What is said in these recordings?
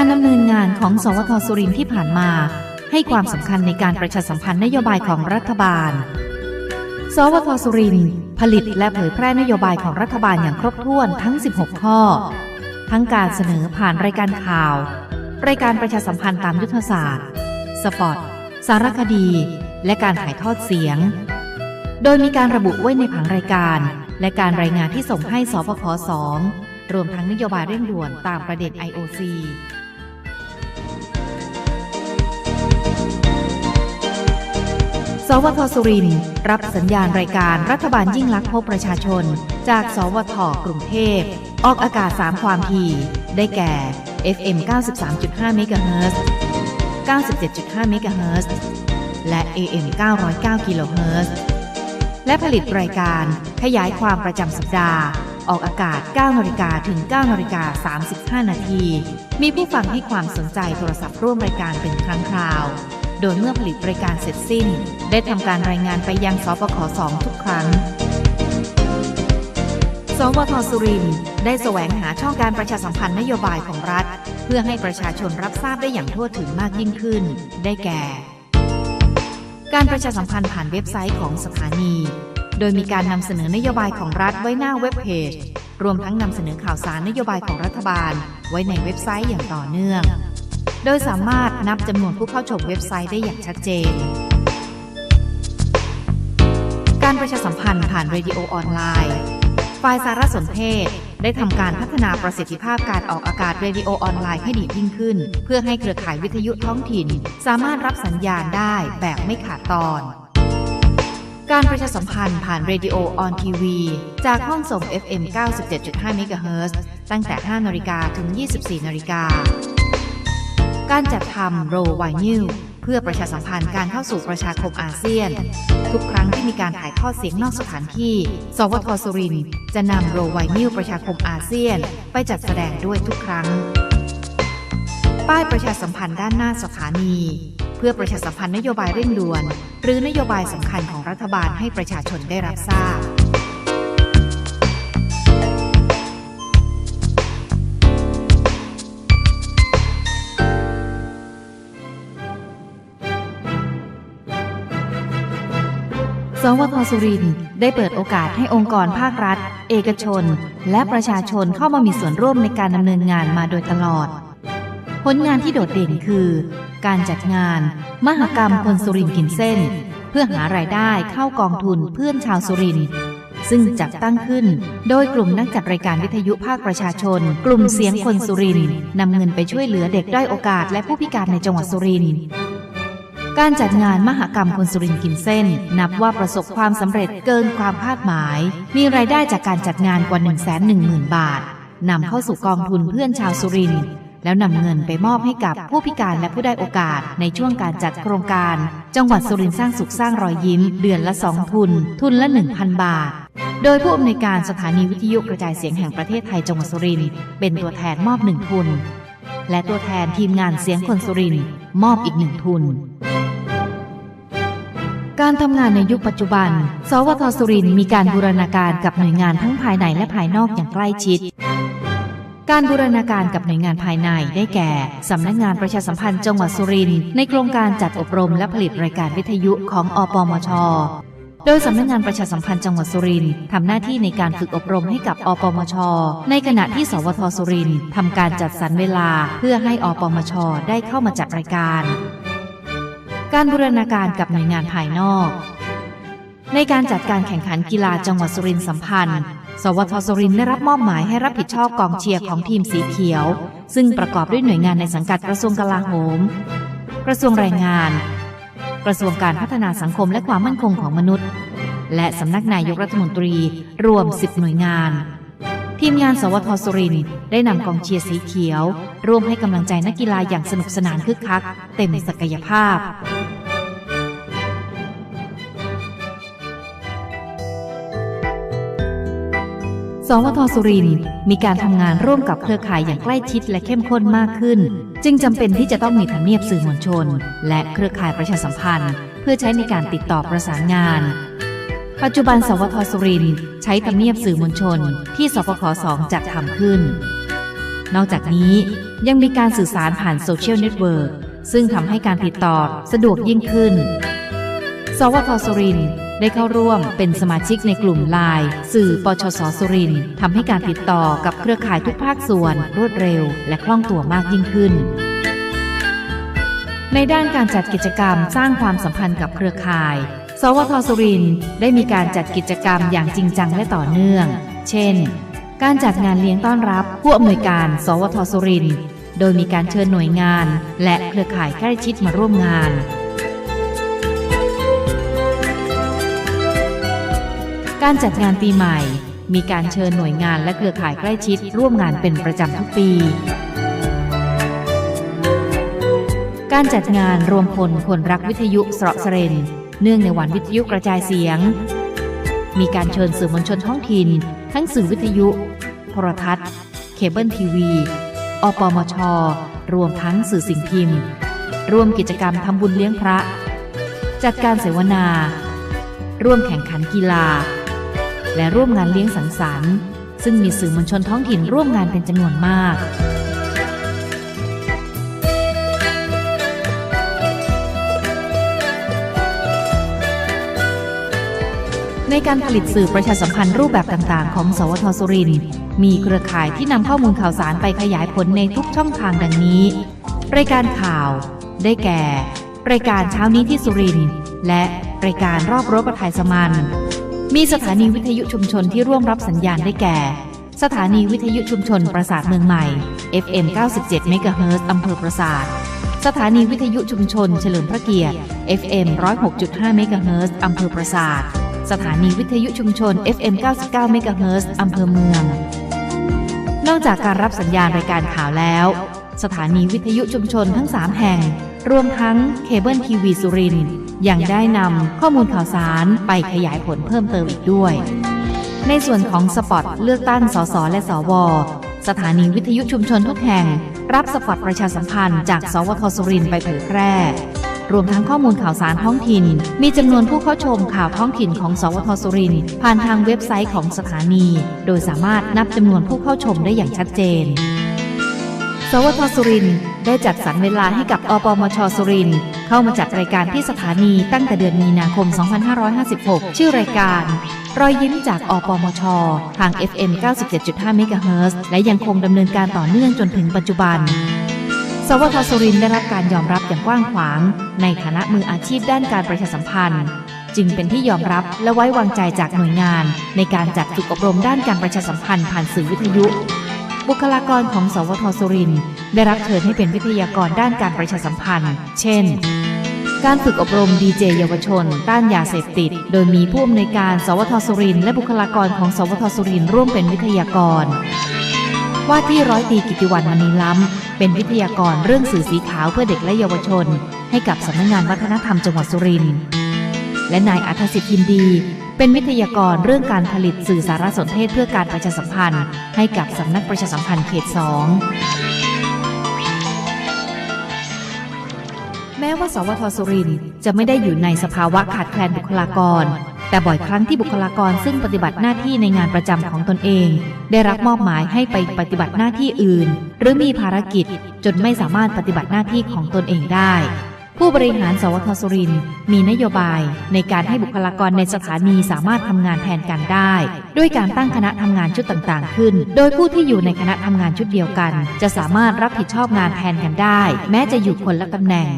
การดำเนินงานของสวทสุรินที่ผ่านมา ให้ความสำคัญในการประชาสัมพันธ์นโยบายของรัฐบาล สวทสุรินผลิตและเผยแพร่นโยบายของรัฐบาลอย่างครบถ้วนทั้ง 16 ข้อ ทั้งการเสนอผ่านรายการข่าว รายการประชาสัมพันธ์ตามยุทธศาสตร์ สปอต สารคดี และการถ่ายทอดเสียง โดยมีการระบุไว้ในผังรายการ และการรายงานที่ส่งให้สพค2รวมทั้งนโยบายเร่งด่วนตามประเด็น IOC สวทสุรินทร์รับสัญญาณรายการรัฐบาลยิ่งลักษณ์พบประชาชน จาก สวทกรุงเทพ ออกอากาศ 3 ความถี่ได้แก่ FM 93.5เมกะเฮิรตซ์97.5เมกะเฮิรตและ AM 909กิโลเฮิรตและผลิตรายการขยายความประจำสัปดาห์ ออกอากาศ 9นาฬิกาถึง9นาฬิกา35 นาที มีผู้ฟังให้ความสนใจโทรศัพท์ร่วมรายการเป็นครั้งคราว โดยเมื่อผลิตบรายการเสร็จสิ้น ได้ทำการรายงานไปยังสปค2ทุกครั้ง สวทสุรินได้แสวงหาช่องการประชาสัมพันธ์นโยบายของรัฐ เพื่อให้ประชาชนรับทราบได้อย่างทั่วถึงมากยิ่งขึ้น ได้แก่ การประชาสัมพันธ์ผ่านเว็บไซต์ของสถานี โดยมีการนำเสนอนโยบายของรัฐไว้หน้าเว็บเพจรวมทั้งนำเสนอข่าวสารนโยบายของรัฐบาล ไว้ในเว็บไซต์อย่างต่อเนื่อง โดยสามารถนับจำนวนผู้เข้าชมเว็บไซต์ได้อย่างชัดเจน การประชาสัมพันธ์ผ่านเรดิโอออนไลน์ ฝ่ายสารสนเทศได้ทำการพัฒนาประสิทธิภาพการออกอากาศเรดิโอออนไลน์ให้ดียิ่งขึ้น เพื่อให้เครือข่ายวิทยุท้องถิ่น สามารถรับสัญญาณได้แบบไม่ขาดตอน การประชาสัมพันธ์ผ่านเรดิโอออนทีวีจากห้องส่ง FM 97.5เมกะเฮิรตซ์ตั้งแต่ 5นาฬิกาถึง 24นาฬิกา การจัดทำโรไวนิวเพื่อประชาสัมพันธ์การเข้าสู่ประชาคมอาเซียน ทุกครั้งที่มีการถ่ายทอดเสียงนอกสถานที่ สวทสุรินจะนำโรไวนิวประชาคมอาเซียน ไปจัดแสดงด้วยทุกครั้ง ป้ายประชาสัมพันธ์ด้านหน้าสถานี เพื่อประชาสัมพันธ์นโยบายเร่งด่วน หรือนโยบายสำคัญของรัฐบาลให้ประชาชนได้รับทราบ วทสุรินทร์ได้เปิดโอกาสให้องค์กรภาครัฐ เอกชน และประชาชนเข้ามามีส่วนร่วมในการดำเนินงานมาโดยตลอด ผลงานที่โดดเด่นคือ การจัดงาน มหกรรมคนสุรินทร์กินเส้น เพื่อหารายได้เข้ากองทุนเพื่อนชาวสุรินทร์ซึ่งจัดตั้งขึ้นโดยกลุ่มนักจัดรายการวิทยุภาคประชาชน กลุ่มเสียงคนสุรินทร์นำเงินไปช่วยเหลือเด็กด้อยโอกาสและผู้พิการในจังหวัดสุรินทร์ การจัดงานมหกรรมคนสุรินทร์กินเส้น นับว่าประสบความสำเร็จเกินความคาดหมาย มีรายได้จากการจัดงานกว่า 1 1 0 0 0 0 บาทนำเข้าสู่กองทุนเพื่อนชาวสุรินทร์แล้วนำเงินไปมอบให้กับผู้พิการและผู้ได้โอกาสในช่วงการจัดโครงการ จังหวัดสุรินทร์สร้างสุขสร้างรอยยิ้ม เดือนละ2ทุน ทุนละ 1,000 บาท โดยผู้อำนวยการสถานีวิทยุกระจายเสียงแห่งประเทศไทยจังหวัดสุรินทร์เป็นตัวแทนมอบหนึ่งทุน และตัวแทนทีมงานเสียงคนสุรินทร์มอบอีกหนึ่งทุน การทำงานในยุคปัจจุบัน สวทสุรินมีการบูรณาการกับหน่วยงานทั้งภายในและภายนอกอย่างใกล้ชิด การบูรณาการกับหน่วยงานภายในได้แก่ สำนักงานประชาสัมพันธ์จังหวัดสุรินทร์ในโครงการจัดอบรมและผลิตรายการวิทยุของอปมชโดยสำนักงานประชาสัมพันธ์จังหวัดสุรินทร์ทำหน้าที่ในการฝึกอบรมให้กับอปมช ในขณะที่ สวทสุรินทร์ทำการจัดสรรเวลา เพื่อให้อปมช ได้เข้ามาจัดรายการ การบูรณาการกับหน่วยงานภายนอก ในการจัดการแข่งขันกีฬาจังหวัดสุรินทร์สัมพันธ์ สวทสุรินทร์ได้รับมอบหมายให้รับผิดชอบกองเชียร์ของทีมสีเขียว ซึ่งประกอบด้วยหน่วยงานในสังกัดกระทรวงกลาโหม กระทรวงแรงงาน กระทรวงการพัฒนาสังคมและความมั่นคงของมนุษย์ และสำนักนายกรัฐมนตรีรวม 10 หน่วยงาน ทีมงาน สวทสุรินทร์ได้นำกองเชียร์สีเขียว ร่วมให้กำลังใจนักกีฬาอย่างสนุกสนานคึกคัก เต็มศักยภาพ สวทสุรินมีการทำงานร่วมกับเครือข่ายอย่างใกล้ชิดและเข้มข้นมากขึ้น จึงจำเป็นที่จะต้องมีทำเนียบสื่อมวลชน และเครือข่ายประชาสัมพันธ์ เพื่อใช้ในการติดต่อประสานงาน ปัจจุบัน สวทสุรินใช้ทำเนียบสื่อมวลชน ที่สปคสจัดทำขึ้น นอกจากนี้ยังมีการสื่อสารผ่านโซเชียลเน็ตเวิร์กซึ่งทำให้การติดต่อสะดวกยิ่งขึ้น สวทสุรินทร์ ได้เข้าร่วมเป็นสมาชิกในกลุ่มไลน์สื่อปชสสุรินทำให้การติดต่อกับเครือข่ายทุกภาคส่วน รวดเร็ว และคล่องตัวมากยิ่งขึ้น ในด้านการจัดกิจกรรมสร้างความสัมพันธ์กับเครือข่าย สวทสุรินได้มีการจัดกิจกรรมอย่างจริงจังและต่อเนื่อง เช่น การจัดงานเลี้ยงต้อนรับผู้อำนวยการ สวทสุรินโดยมีการเชิญหน่วยงาน และเครือข่ายใกล้ชิดมาร่วมงาน การจัดงานปีใหม่ มีการเชิญหน่วยงานและเครือข่ายใกล้ชิด ร่วมงานเป็นประจำทุกปี การจัดงานรวมพลคนรักวิทยุสระเสรนเนื่องในวันวิทยุกระจายเสียง มีการเชิญสื่อมวลชนท้องถิ่น ทั้งสื่อวิทยุ โทรทัศน์ เคเบิลทีวี อปมช รวมทั้งสื่อสิ่งพิมพ์ ร่วมกิจกรรมทำบุญเลี้ยงพระ จัดการเสวนา ร่วมแข่งขันกีฬา และร่วมงานเลี้ยงสังสรรค์ ซึ่งมีสื่อมวลชนท้องถิ่นร่วมงานเป็นจำนวนมากในการผลิตสื่อประชาสัมพันธ์รูปแบบต่างๆ ของ สวทสุริน มีเครือข่ายที่นำข้อมูลข่าวสารไปขยายผลในทุกช่องทางดังนี้ รายการข่าว ได้แก่ รายการเช้านี้ที่สุรินและรายการรอบรถประทายสมัน มีสถานีวิทยุชุมชนที่ร่วมรับสัญญาณได้แก่ สถานีวิทยุชุมชนประสาทเมืองใหม่ FM 97 MHz อำเภอประสาท สถานีวิทยุชุมชนเฉลิมพระเกียรติ FM 106.5 MHz อำเภอประสาท สถานีวิทยุชุมชน FM 99 MHz อำเภอเมือง นอกจากการรับสัญญาณรายการข่าวแล้ว สถานีวิทยุชุมชนทั้ง 3 แห่ง รวมทั้งเคเบิลทีวีสุรินยังได้นำข้อมูลข่าวสารไปขยายผลเพิ่มเติมอีกด้วย ในส่วนของสปอตเลือกตั้งสสและสว สถานีวิทยุชุมชนทุกแห่ง รับสปอตประชาสัมพันธ์จากสวทสุรินไปเผยแพร่รวมทั้งข้อมูลข่าวสารท้องถิ่น มีจำนวนผู้เข้าชมข่าวท้องถิ่นของสวทสุรินผ่านทางเว็บไซต์ของสถานี โดยสามารถนับจำนวนผู้เข้าชมได้อย่างชัดเจน สวทสุรินได้จัดสรรเวลาให้กับอปมชสุรินเข้ามาจัดรายการที่สถานีตั้งแต่เดือนมีนาคม 2556 ชื่อรายการ รอยยิ้มจากอปมช ทาง FM 97.5เมกะเฮิรตซ์และยังคงดำเนินการต่อเนื่องจนถึงปัจจุบัน สวทสุรินได้รับการยอมรับอย่างกว้างขวาง ในฐานะมืออาชีพด้านการประชาสัมพันธ์ จึงเป็นที่ยอมรับและไว้วางใจจากหน่วยงาน ในการจัดฝึกอบรมด้านการประชาสัมพันธ์ผ่านสื่อวิทยุ บุคลากรของสวทสุรินทร์ได้รับเชิญให้เป็นวิทยากรด้านการประชาสัมพันธ์ เช่น การฝึกอบรมดีเจเยาวชน ต้านยาเสพติด โดยมีผู้อำนวยการสวทสุรินทร์และบุคลากรของสวทสุรินทร์ร่วมเป็นวิทยากร ว่าที่ร้อยตรีกิติวันมณีล้ำ เป็นวิทยากรเรื่องสื่อสีขาวเพื่อเด็กและเยาวชน ให้กับสำนักงานวัฒนธรรมจังหวัดสุรินทร์และนายอัธสิทธิ์ยินดี เป็นวิทยากรเรื่องการผลิตสื่อสารสนเทศเพื่อการประชาสัมพันธ์ ให้กับสำนักประชาสัมพันธ์เขตสองแม้ว่าสวทสุรินจะไม่ได้อยู่ในสภาวะขาดแคลนบุคลากร แต่บ่อยครั้งที่บุคลากรซึ่งปฏิบัติหน้าที่ในงานประจำของตนเอง ได้รับมอบหมายให้ไปปฏิบัติหน้าที่อื่น หรือมีภารกิจจนไม่สามารถปฏิบัติหน้าที่ของตนเองได้ ผู้บริหารสวทสุรินมีนโยบายในการให้บุคลากรในสถานีสามารถทำงานแทนกันได้ ด้วยการตั้งคณะทำงานชุดต่างๆ ขึ้น โดยผู้ที่อยู่ในคณะทำงานชุดเดียวกัน จะสามารถรับผิดชอบงานแทนกันได้ แม้จะอยู่คนละตำแหน่ง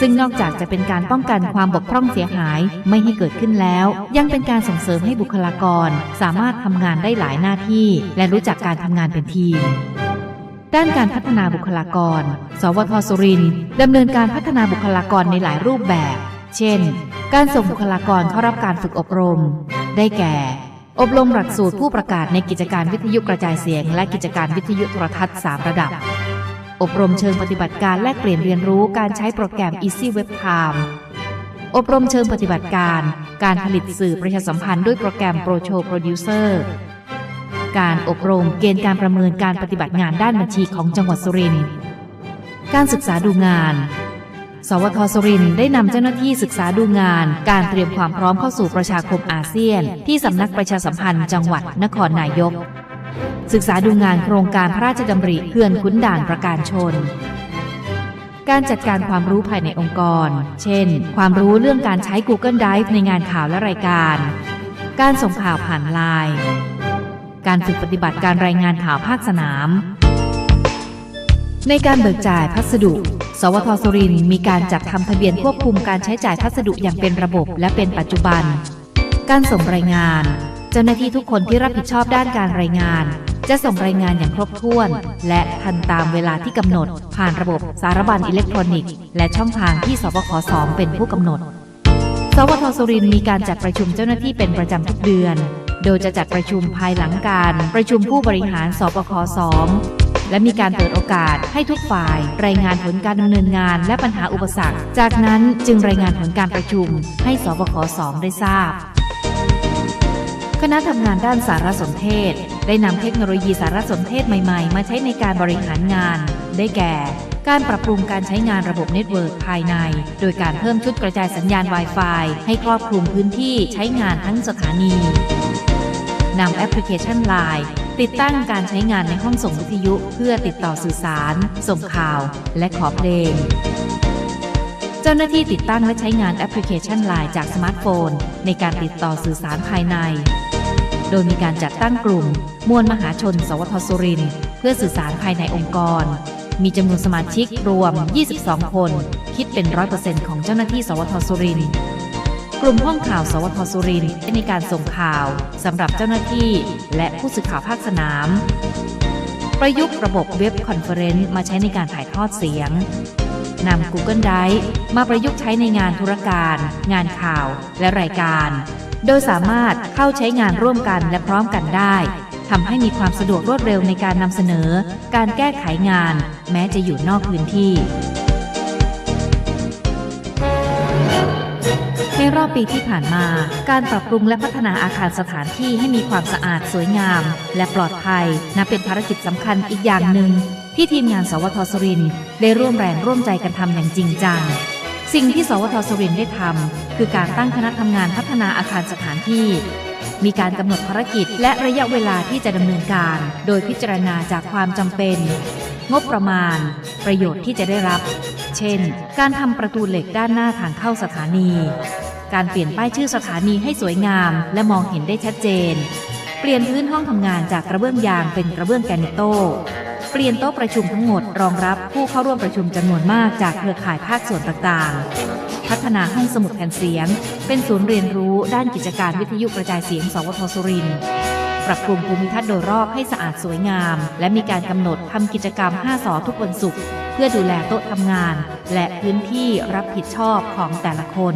ซึ่งนอกจากจะเป็นการป้องกันความบกพร่องเสียหายไม่ให้เกิดขึ้นแล้ว ยังเป็นการส่งเสริมให้บุคลากร สามารถทำงานได้หลายหน้าที่ และรู้จักการทำงานเป็นทีม ด้านการพัฒนาบุคลากร สวทสุรินดำเนินการพัฒนาบุคลากรในหลายรูปแบบ เช่น การส่งบุคลากรเข้ารับการฝึกอบรม ได้แก่ อบรมหลักสูตรผู้ประกาศในกิจการวิทยุกระจายเสียง และกิจการวิทยุโทรทัศน์ 3 ระดับ อบรมเชิงปฏิบัติการแลกเปลี่ยนเรียนรู้การใช้โปรแกรม Easy Web Time อบรมเชิงปฏิบัติการ การผลิตสื่อประชาสัมพันธ์ด้วยโปรแกรม Pro Show Producer การอบรมเกณฑ์การประเมินการปฏิบัติงานด้านบัญชีของจังหวัดสุรินทร์ การศึกษาดูงาน สวทสุรินทร์ได้นำเจ้าหน้าที่ศึกษาดูงาน การเตรียมความพร้อมเข้าสู่ประชาคมอาเซียน ที่สำนักประชาสัมพันธ์จังหวัดนครนายก ศึกษาดูงานโครงการพระราชดำริเพื่อนคุ้นด่านประการชนการจัดการความรู้ภายในองค์กร เช่น ความรู้เรื่องการใช้ Google Drive ในงานข่าวและรายการ การส่งข่าวผ่านไลน์ การฝึกปฏิบัติการรายงานข่าวภาคสนาม ในการเบิกจ่ายพัสดุ สวทสุรินมีการจัดทำทะเบียนควบคุมการใช้จ่ายพัสดุอย่างเป็นระบบและเป็นปัจจุบัน การส่งรายงาน เจ้าหน้าที่ทุกคนที่รับผิดชอบด้านการรายงาน จะส่งรายงานอย่างครบถ้วน และทันตามเวลาที่กำหนด ผ่านระบบสารบัญอิเล็กทรอนิกส์ และช่องทางที่สบคสองเป็นผู้กำหนดสวทสุรินมีการจัดประชุมเจ้าหน้าที่เป็นประจำทุกเดือน โดยจะจัดประชุมภายหลังการประชุมผู้บริหารสบคสองและมีการเปิดโอกาสให้ทุกฝ่าย รายงานผลการดำเนินงานและปัญหาอุปสรรค จากนั้นจึงรายงานผลการประชุม ให้สบคสองได้ทราบ คณะทำงานด้านสารสนเทศ ได้นำเทคโนโลยีสารสนเทศใหม่ๆ มาใช้ในการบริหารงาน ได้แก่ การปรับปรุงการใช้งานระบบเน็ตเวิร์กภายใน โดยการเพิ่มชุดกระจายสัญญาณ Wi-Fi ให้ครอบคลุมพื้นที่ใช้งานทั้งสถานี นำแอปพลิเคชัน Line ติดตั้งการใช้งานในห้องส่งวิทยุ เพื่อติดต่อสื่อสาร ส่งข่าว และขอเพลง เจ้าหน้าที่ติดตั้งและใช้งานแอปพลิเคชัน Line จากสมาร์ทโฟน ในการติดต่อสื่อสารภายใน โดยมีการจัดตั้งกลุ่ม มวลมหาชน สวทสุริน เพื่อสื่อสารภายในองค์กร มีจำนวนสมาชิกรวม 22 คน คิดเป็น 100%ของเจ้าหน้าที่ สวทสุรินทร์ กลุ่มห้องข่าว สวทสุรินทร์ในการส่งข่าวสำหรับเจ้าหน้าที่ และผู้สื่อข่าวภาคสนาม ประยุกต์ระบบเว็บคอนเฟอเรนซ์มาใช้ในการถ่ายทอดเสียงนำ Google Drive มาประยุกต์ใช้ในงานธุรการ งานข่าว และรายการ โดยสามารถเข้าใช้งานร่วมกันและพร้อมกันได้ทำให้มีความสะดวกรวดเร็วในการนำเสนอ การแก้ไขงาน แม้จะอยู่นอกพื้นที่ รอบปีที่ผ่านมา การปรับปรุงและพัฒนาอาคารสถานที่ให้มีความสะอาดสวยงาม และปลอดภัยนับเป็นภารกิจสำคัญอีกอย่างหนึ่ง ที่ทีมงานสวทสรินได้ร่วมแรงร่วมใจกันทำอย่างจริงจังสิ่งที่สวทสรินได้ทำคือการตั้งคณะทำงานพัฒนาอาคารสถานที่ มีการกำหนดภารกิจและระยะเวลาที่จะดำเนินการ โดยพิจารณาจากความจำเป็น งบประมาณ ประโยชน์ที่จะได้รับ เช่น การทำประตูเหล็กด้านหน้าทางเข้าสถานี การเปลี่ยนป้ายชื่อสถานีให้สวยงาม และมองเห็นได้ชัดเจน เปลี่ยนพื้นห้องทำงานจากกระเบื้องยางเป็นกระเบื้องแกนิโตเปลี่ยนโต๊ะประชุมทั้งหมดรองรับผู้เข้าร่วมประชุมจำนวนมากจากเครือข่ายภาคส่วนต่างๆ พัฒนาห้องสมุดแผ่นเสียง เป็นศูนย์เรียนรู้ด้านกิจการวิทยุกระจายเสียง สวทสุรินทร์ปรับปรุงภูมิทัศน์โดยรอบให้สะอาดสวยงาม และมีการกำหนดทำกิจกรรม 5 สอทุกวันศุกร์เพื่อดูแลโต๊ะทำงาน และพื้นที่รับผิดชอบของแต่ละคน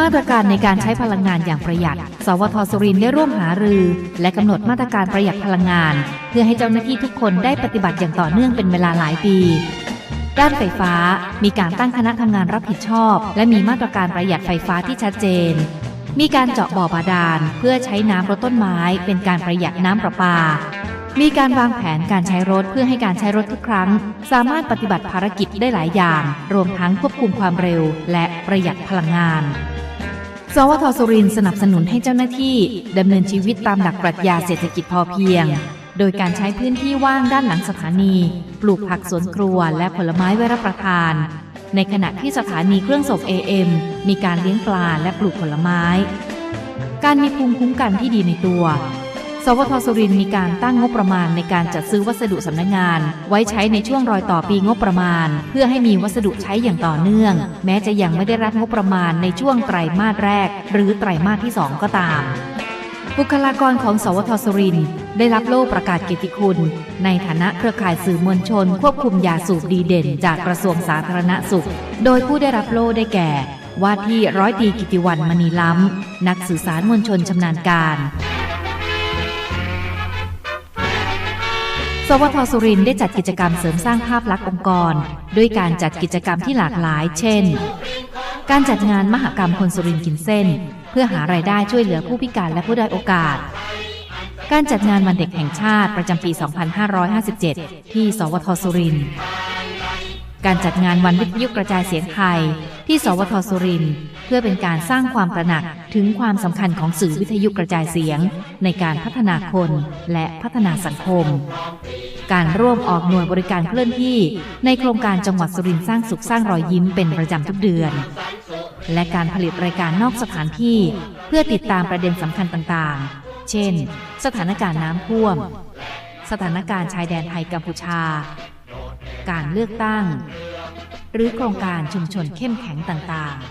มาตรการในการใช้พลังงานอย่างประหยัด สวทสุรินได้ร่วมหารือ และกำหนดมาตรการประหยัดพลังงาน เพื่อให้เจ้าหน้าที่ทุกคนได้ปฏิบัติอย่างต่อเนื่องเป็นเวลาหลายปี ด้านไฟฟ้า มีการตั้งคณะทำงานรับผิดชอบ และมีมาตรการประหยัดไฟฟ้าที่ชัดเจน มีการเจาะบ่อบาดาลเพื่อใช้น้ำรดต้นไม้ เป็นการประหยัดน้ำประปามีการวางแผนการใช้รถเพื่อให้การใช้รถทุกครั้ง สามารถปฏิบัติภารกิจได้หลายอย่าง รวมทั้งควบคุมความเร็ว และประหยัดพลังงาน สวทสุรินทร์สนับสนุนให้เจ้าหน้าที่ดำเนินชีวิตตามหลักปรัชญาเศรษฐกิจพอเพียง โดยการใช้พื้นที่ว่างด้านหลังสถานี ปลูกผักสวนครัวและผลไม้ไว้รับประทาน ในขณะที่สถานีเครื่องส่ง AM มีการเลี้ยงปลาและปลูกผลไม้ การมีภูมิคุ้มกันที่ดีในตัว สวทสุรินมีการตั้งงบประมาณในการจัดซื้อวัสดุสำนักงาน ไว้ใช้ในช่วงรอยต่อปีงบประมาณ เพื่อให้มีวัสดุใช้อย่างต่อเนื่อง แม้จะยังไม่ได้รับงบประมาณในช่วงไตรมาสแรก หรือไตรมาสที่ 2 ก็ตาม บุคลากรของ สวทสุรินได้รับโล่ประกาศเกียรติคุณ ในฐานะเครือข่ายสื่อมวลชน ควบคุมยาสูบดีเด่น จากกระทรวงสาธารณสุข โดยผู้ได้รับโล่ได้แก่ ว่าที่ร้อยตีกิติวันมณีล้ำ นักสื่อสารมวลชนชำนาญการ สวทสุรินได้จัดกิจกรรมเสริมสร้างภาพลักษณ์องค์กร ด้วยการจัดกิจกรรมที่หลากหลาย เช่น การจัดงานมหกรรมคนสุรินกินเส้น เพื่อหารายได้ช่วยเหลือผู้พิการและผู้ด้อยโอกาส การจัดงานวันเด็กแห่งชาติประจำปี 2557 ที่ สวทสุรินการจัดงานวันวิทยุกระจายเสียงไทย ที่สวทสุรินทร์เพื่อเป็นการสร้างความตระหนักถึงความสำคัญของสื่อวิทยุกระจายเสียง ในการพัฒนาคนและพัฒนาสังคม การร่วมออกหน่วยบริการเคลื่อนที่ ในโครงการจังหวัดสุรินทร์สร้างสุขสร้างรอยยิ้มเป็นประจำทุกเดือน และการผลิตรายการนอกสถานที่ เพื่อติดตามประเด็นสำคัญต่างๆ เช่น สถานการณ์น้ำท่วม สถานการณ์ชายแดนไทยกัมพูชา การเลือกตั้ง หรือโครงการชุมชนเข้มแข็งต่างๆ